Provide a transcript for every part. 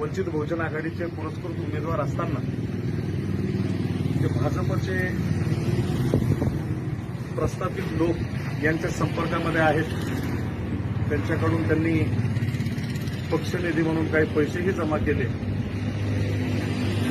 वंचित बहुजन आघाडीचे पुरस्कृत उमेदवार असताना जे भाजपचे प्रस्थापित लोक यांच्या संपर्कामध्ये आहेत. त्यांच्याकडून त्यांनी पक्षनिधी म्हणून काही पैसेही जमा केले.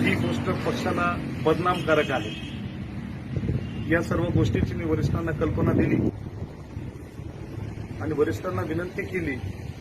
ही गोष्ट पक्षाला बदनामकारक आहे. या सर्व गोष्टीची मी वरिष्ठांना कल्पना दिली आणि वरिष्ठांना विनंती केली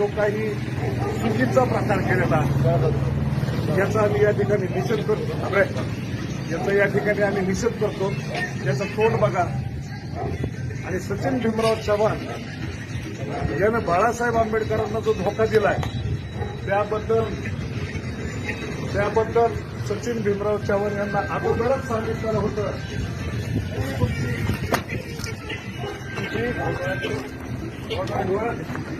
जो काही चुकीचा प्रकार केलेला याचा आम्ही या ठिकाणी निषेध करतो. अरे, याचा या ठिकाणी आम्ही निषेध करतो. याचा तोंड बघा. आणि सचिन भीमराव चव्हाण यानं बाळासाहेब आंबेडकरांना जो धोका दिलाय त्याबद्दल त्याबद्दल सचिन भीमराव चव्हाण यांना अगोदरच सांगितलं होतं. बाळासाहेबांचा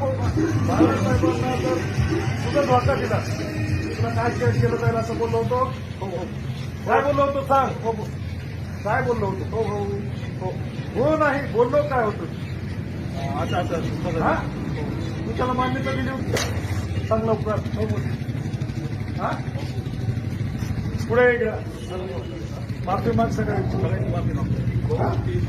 हो, हो. बाळासाहेबांना जर तुझा धोका दिला तुला काय केलं जाईल असं बोललो होतो. हो हो काय बोललो होतो. सांग. हो काय बोललो होतो. हो हो. हो हो नाही बोललो काय होतं? अच्छा अच्छा. हा तू त्याला मान्यता दिली होती सांग लवकर हो? बोल हा पुढे इकडं माफी माग सगळ्यांची माफी माग